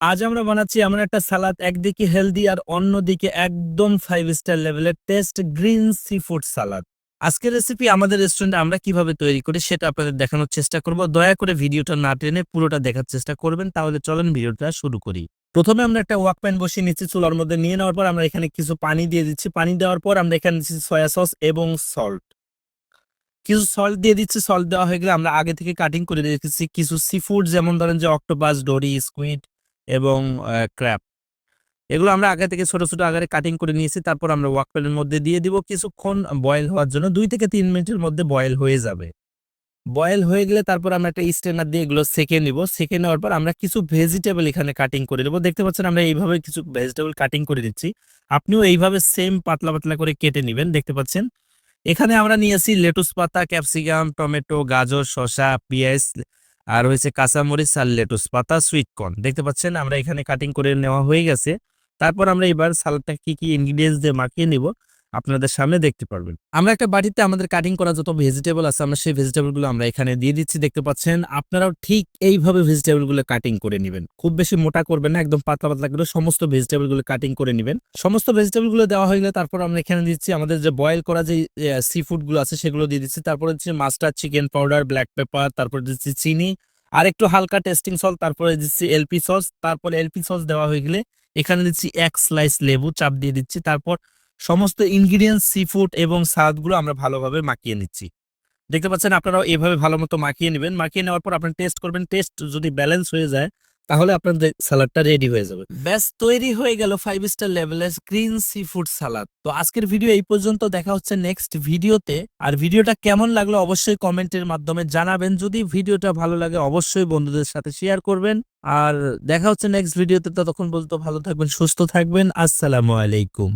আজ আমরা বানাচ্ছি এমন একটা সালাদ, একদিকে হেলদি আর অন্যদিকে একদম ফাইভ স্টার লেভেলের taste green seafood salad. আজকের রেসিপি আমাদের রেস্টুরেন্টে আমরা কীভাবে তৈরি করি সেটা আপনাদের দেখানোর চেষ্টা করব। দয়া করে ভিডিওটা না টেনে পুরোটা দেখার চেষ্টা করবেন, তাহলে চলেন ভিডিওটা শুরু করি। প্রথমে আমরা একটা ওয়াক প্যান বসিয়ে নিচ্ছি চুলার মধ্যে, নিয়ে নেওয়ার পর আমরা এখানে কিছু পানি দিয়ে দিচ্ছি। পানি দেওয়ার পর আমরা এখানে দিচ্ছি সয়া সস এবং সল্ট কিছু সল্ট দিয়ে দিচ্ছি সল্ট দেওয়া হয়ে গেলে আমরা আগে থেকে কাটিং করে রেখেছি কিছু সি ফুড যেমন ধরেন যে অক্টোপাস ডোরি স্কুইড এবং ক্র্যাপ। এগুলো আমরা আগে থেকে ছোট ছোট আকারে কাটিং করে নিয়েছি। তারপর আমরা ওয়াক প্যানের মধ্যে দিয়ে দিব। কিছুক্ষণ বয়েল হওয়ার জন্য দুই থেকে তিন মিনিটের মধ্যে বয়েল হয়ে যাবে। বয়েল হয়ে গেলে তারপর আমরা একটা স্ট্যান্ডার দিয়ে এগুলো সেকে নিব। সেকে নেওয়ার পর আমরা কিছু ভেজিটেবল এখানে কাটিং করে নেব। দেখতে পাচ্ছেন আমরা এইভাবে কিছু ভেজিটেবল কাটিং করে দিচ্ছি। আপনিও এইভাবে সেম পাতলা পাতলা করে কেটে নেবেন। দেখতে পাচ্ছেন? এখানে আমরা নিয়েছি লেটুস পাতা, ক্যাপসিকাম, টমেটো, গাজর, শসা, পেঁয়াজ আর হয়েছে কাঁচামরিচ আর লেটুস পাতা সুইটকর্ন দেখতে পাচ্ছেন, আমরা এখানে কাটিং করে নেওয়া হয়ে গেছে। তারপর আমরা এবার সালাদটা কি কি ইনগ্রিডিয়েন্টস দিয়ে মাখিয়ে নিব আপনাদের সামনে দেখতে পারবেন। আমরা একটা বাড়িতে আমাদের কাটিং করা যত ভেজিটেবল আছে, আমরা সেই ভেজিটেবলগুলো আমরা এখানে দিয়ে দিচ্ছি। দেখতে পাচ্ছেন, আপনারাও ঠিক এইভাবে ভেজিটেবলগুলো কাটিং করে নেবেন। খুব বেশি মোটা করবেন না, একদম পাতলা পাতলা করে সমস্ত ভেজিটেবলগুলো কাটিং করে নেবেন। সমস্ত ভেজিটেবলগুলো দেওয়া হয়ে গেলে তারপর আমরা এখানে দিচ্ছি আমাদের যে বয়েল করা যে সি ফুডগুলো আছে সেগুলো দিয়ে দিচ্ছি। তারপরে দিচ্ছি master chicken powder black pepper তারপর দিচ্ছি চিনি। আর একটু হালকা টেস্টিং সল্ট তারপরে দিচ্ছি এলপি সস তারপর এলপি সস দেওয়া হয়ে গেলে এখানে দিচ্ছি এক স্লাইস লেবু, চাপ দিয়ে দিচ্ছি। তারপর সমস্ত ইনগ্রিডিয়েন্টস সি ফুড এবং সালাদগুলো আমরা ভালোভাবে মাখিয়ে নিচ্ছি। দেখতে পাচ্ছেন আপনারাও এভাবে ভালো মতো মাখিয়ে নেবেন। মাখিয়ে নেওয়ার পর আপনি টেস্ট করবেন। টেস্ট যদি ব্যালেন্স হয়ে যায়, তাহলে আপনাদের সালাদটা রেডি হয়ে যাবে। ব্যাস, তৈরি হয়ে গেল ফাইভ স্টার লেভেলের গ্রিন সি ফুড সালাদ তো আজকের ভিডিও এই পর্যন্ত। দেখা হচ্ছে নেক্সট ভিডিওতে আর ভিডিওটা কেমন লাগল অবশ্যই কমেন্টের মাধ্যমে জানাবেন। যদি ভিডিওটা ভালো লাগে, অবশ্যই বন্ধুদের সাথে শেয়ার করবেন। আর দেখা হচ্ছে নেক্সট ভিডিওতে ততক্ষণ বলতো ভালো থাকবেন, সুস্থ থাকবেন। আসসালামু আলাইকুম।